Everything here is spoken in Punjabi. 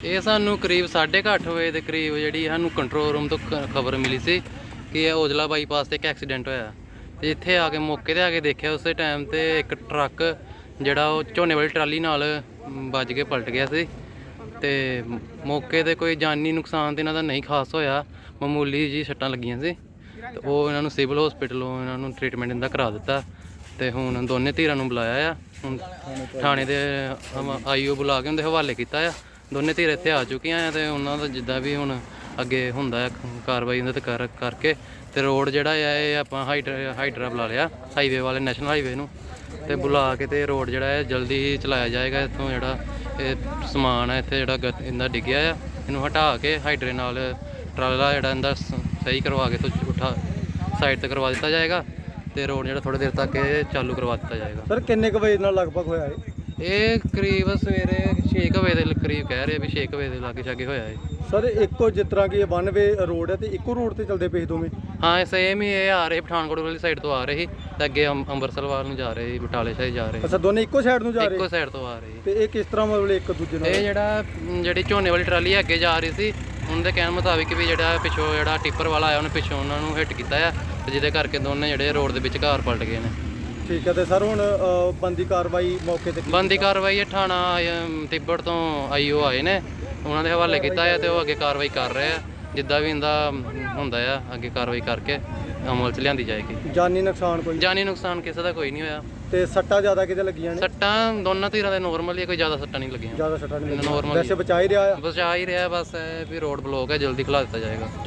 ਇਹ ਸਾਨੂੰ ਕਰੀਬ 8:30 ਵਜੇ ਦੇ ਕਰੀਬ ਜਿਹੜੀ ਸਾਨੂੰ ਕੰਟਰੋਲ ਰੂਮ ਤੋਂ ਖਬਰ ਮਿਲੀ ਸੀ ਕਿ ਇਹ ਔਜਲਾ ਬਾਈਪਾਸ ਤੇ ਇੱਕ ਐਕਸੀਡੈਂਟ ਹੋਇਆ। ਤੇ ਇੱਥੇ ਆ ਕੇ ਮੌਕੇ ਤੇ ਆ ਕੇ ਦੇਖਿਆ, ਉਸੇ ਟਾਈਮ ਤੇ ਇੱਕ ਟਰੱਕ ਜਿਹੜਾ ਉਹ ਝੋਨੇ ਵਾਲੀ ਟਰਾਲੀ ਨਾਲ ਵੱਜ ਕੇ ਪਲਟ ਗਿਆ ਸੀ। ਤੇ ਮੌਕੇ ਤੇ ਕੋਈ ਜਾਨੀ ਨੁਕਸਾਨ ਤੇ ਇਹਨਾਂ ਦਾ ਨਹੀਂ ਖਾਸ ਹੋਇਆ। ਮਾਮੂਲੀ ਜੀ ਸੱਟਾਂ ਲੱਗੀਆਂ ਸੀ। ਤੇ ਉਹ ਇਹਨਾਂ ਨੂੰ ਸਿਵਲ ਹਸਪੀਟਲੋਂ ਇਹਨਾਂ ਨੂੰ ਟ੍ਰੀਟਮੈਂਟ ਇਹਦਾ ਕਰਾ ਦਿੱਤਾ। ਤੇ ਹੁਣ ਦੋਨੇ ਧੀਰਾਂ ਨੂੰ ਬੁਲਾਇਆ ਆ। ਹੁਣ ਥਾਣੇ ਦੇ ਆਈਓ ਬੁਲਾ ਕੇ ਉਹਦੇ ਹਵਾਲੇ ਕੀਤਾ ਆ। ਦੋਨੇ ਧਿਰ ਇੱਥੇ ਆ ਚੁੱਕੀਆਂ ਆ ਤੇ ਉਹਨਾਂ ਦਾ ਜਿੱਦਾਂ ਵੀ ਹੁਣ ਅੱਗੇ ਹੁੰਦਾ ਹੈ ਕਾਰਵਾਈ ਉਹਨਾਂ ਤੇ ਕਰ, ਕਰਕੇ ਤੇ ਰੋਡ ਜਿਹੜਾ ਆ ਇਹ ਆਪਾਂ ਹਾਈਡਰ ਹਾਈਡਰਾ ਬੁਲਾ ਲਿਆ, ਹਾਈਵੇ ਵਾਲੇ, ਨੈਸ਼ਨਲ ਹਾਈਵੇ ਨੂੰ ਤੇ ਬੁਲਾ ਕੇ ਤੇ ਰੋਡ ਜਿਹੜਾ ਹੈ ਜਲਦੀ ਹੀ ਚਲਾਇਆ ਜਾਏਗਾ, ਇੱਥੋਂ ਜਿਹੜਾ ਇਹ ਸਮਾਨ ਹੈ ਇੱਥੇ ਜਿਹੜਾ ਗ- ਇਹਦਾ ਡਿੱਗਿਆ ਆ, ਇਹਨੂੰ ਹਟਾ ਕੇ ਹਾਈਡਰੇ ਨਾਲ ਟਰਾਲਾ ਜਿਹੜਾ ਇਹਦਾ ਸ- ਸਹੀ ਕਰਵਾ ਕੇ ਤੋਂ ਉਠਾ, ਸਾਈਡ ਤੇ ਕਰਵਾ ਦਿੱਤਾ ਜਾਏਗਾ ਤੇ ਰੋਡ ਜਿਹੜਾ ਥੋੜੀ ਦੇਰ ਤੱਕ ਇਹ ਚਾਲੂ ਕਰਵਾ ਦਿੱਤਾ ਜਾਏਗਾ। ਸਰ, ਕਿੰਨੇ ਕੁ ਵਜੇ ਨਾਲ ਲਗਭਗ ਹੋਇਆ ਇਹ? ਇਹ ਕਰੀਬ ਸਵੇਰੇ 6 ਵਜੇ ਦੇ ਕਰੀਬ ਕਹਿ ਰਹੇ ਵੀ 6 ਵਜੇ ਦੇ ਲਾਗੇ ਛਾਗੇ ਹੋਇਆ ਇਹ। ਸਰ ਇੱਕੋ ਜਿਸ ਤਰ੍ਹਾਂ ਕਿ ਇਹ ਵਨ ਵੇ ਰੋਡ ਹੈ ਤੇ ਇੱਕੋ ਰੋਡ ਤੇ ਚੱਲਦੇ ਪਏ ਦੋਵੇਂ? ਹਾਂ ਸੇਮ ਹੀ ਇਹ ਆ ਰਹੇ ਪਠਾਨਕੋਟ ਵਾਲੀ ਸਾਈਡ ਤੋਂ ਆ ਰਹੇ ਸੀ ਤੇ ਅੱਗੇ ਅੰਮ- ਅੰਮ੍ਰਿਤਸਰ ਵੱਲ ਨੂੰ ਜਾ ਰਹੇ ਸੀ ਬਟਾਲੇ ਸਾਈਡ ਜਾ ਰਹੇ। ਅੱਛਾ ਦੋਨੇ ਇੱਕੋ ਸਾਈਡ ਨੂੰ ਜਾ ਰਹੇ? ਇੱਕੋ ਸਾਈਡ ਤੋਂ ਆ ਰਹੇ ਸੀ। ਤੇ ਇਹ ਕਿਸ ਤਰ੍ਹਾਂ ਮਤਲਬ ਇੱਕ ਦੂਜੇ ਨਾਲ? ਇਹ ਜਿਹੜਾ ਮ, ਜਿਹੜੀ ਝੋਨੇ ਵਾਲੀ ਟਰਾਲੀ ਹੈ ਅੱਗੇ ਜਾ ਰਹੀ ਸੀ ਉਹਨਾਂ ਦੇ ਕਹਿਣ ਮੁਤਾਬਿਕ ਵੀ ਜਿਹੜਾ ਪਿੱਛੋਂ ਜਿਹੜਾ ਟਿੱਪਰ ਵਾਲਾ ਆਇਆ ਉਹਨੇ ਪਿੱਛੋਂ ਉਹਨਾਂ ਨੂੰ ਹਿੱਟ ਕੀਤਾ ਆ ਤੇ ਜਿਹਦੇ ਕਰਕੇ ਦੋਨੇ ਜਿਹੜੇ ਰੋਡ ਦੇ ਵਿੱਚ ਘਰ ਪਲਟ ਗਏ ਨੇ। ਠੀਕ ਹੈ ਤੇ ਸਰ ਹੁਣ ਅ, ਬੰਦੀ ਕਾਰਵਾਈ ਮੌਕੇ ਤੇ ਕੀ- ਬੰਦੀ ਕਾਰਵਾਈ ਥਾਣਾ ਅਮ, ਤਿੱਬੜ ਤੋਂ ਆਈਓ ਆਏ ਨੇ। ਉਹਨਾਂ ਦੇ ਹਵਾਲੇ ਕੀਤਾ ਹੈ ਤੇ ਉਹ ਅੱਗੇ ਕਾਰਵਾਈ ਕਰ ਰਹੇ ਆ। ਜਿੱਦਾਂ ਵੀ ਇਹਦਾ ਹੁੰਦਾ ਆ ਅੱਗੇ ਕਾਰਵਾਈ ਕਰਕੇ ਅਮਲ ਚ ਲਿਆਂਦੀ ਜਾਏਗੀ। ਜਾਨੀ ਨੁਕਸਾਨ ਕੋਈ? ਜਾਨੀ ਨੁਕਸਾਨ ਕਿਸੇ ਦਾ ਕੋਈ ਨਹੀਂ ਹੋਇਆ। ਤੇ ਸੱਟਾਂ ਜ਼ਿਆਦਾ ਕਿਤੇ ਲੱਗੀਆਂ ਨੇ? ਸੱਟਾਂ ਦੋਨਾਂ ਧਿਰਾਂ ਦੇ ਨਾਰਮਲ ਹੀ ਆ, ਕੋਈ ਜ਼ਿਆਦਾ ਸੱਟਾਂ ਨਹੀਂ ਲੱਗੀਆਂ। ਜ਼ਿਆਦਾ ਸੱਟਾਂ ਨਹੀਂ ਲੱਗੀਆਂ। Normal ਵੈਸੇ ਬਚਾ ਹੀ ਰਿਹਾ ਆ। ਹੀ ਰਿਹਾ ਬਸ ਇਹ ਵੀ ਰੋਡ ਬਲੌਕ ਹੈ ਜਲਦੀ ਖੁਲਾ ਦਿੱਤਾ ਜਾਏਗਾ।